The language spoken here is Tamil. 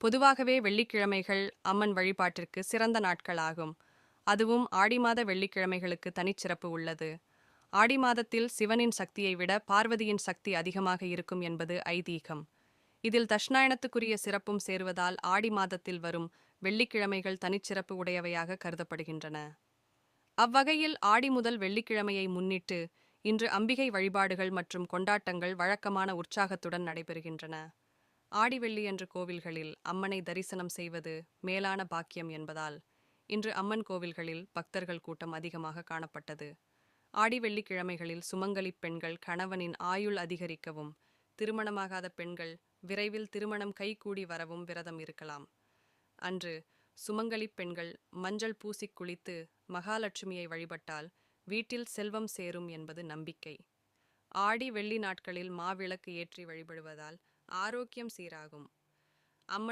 பொதுவாகவே வெள்ளிக்கிழமைகள் அம்மன் வழிபாட்டிற்கு சிறந்த நாட்களாகும். அதுவும் ஆடி மாத வெள்ளிக்கிழமைகளுக்கு தனிச்சிறப்பு உள்ளது. ஆடி மாதத்தில் சிவனின் சக்தியை விட பார்வதியின் சக்தி அதிகமாக இருக்கும் என்பது ஐதீகம். இதில் தட்சிணாயனத்துக்குரிய சிறப்பும் சேருவதால் ஆடி மாதத்தில் வரும் வெள்ளிக்கிழமைகள் தனிச்சிறப்பு உடையவையாக கருதப்படுகின்றன. அவ்வகையில் ஆடி முதல் வெள்ளிக்கிழமையை முன்னிட்டு இன்று அம்பிகை வழிபாடுகள் மற்றும் கொண்டாட்டங்கள் வழக்கமான உற்சாகத்துடன் நடைபெறுகின்றன. ஆடிவெள்ளி என்ற கோவில்களில் அம்மனை தரிசனம் செய்வது மேலான பாக்கியம் என்பதால் இன்று அம்மன் கோவில்களில் பக்தர்கள் கூட்டம் அதிகமாக காணப்பட்டது. ஆடி வெள்ளிக்கிழமைகளில் சுமங்கலி பெண்கள் கணவனின் ஆயுள் அதிகரிக்கவும் திருமணமாகாத பெண்கள் விரைவில் திருமணம் கைகூடி வரவும் விரதம் இருக்கலாம். அன்று சுமங்கலி பெண்கள் மஞ்சள் பூசி குளித்து மகாலட்சுமியை வழிபட்டால் வீட்டில் செல்வம் சேரும் என்பது நம்பிக்கை. ஆடி வெள்ளி நாட்களில் மாவிளக்கு ஏற்றி வழிபடுவதால் ஆரோக்கியம் சீராகும். அம்மன்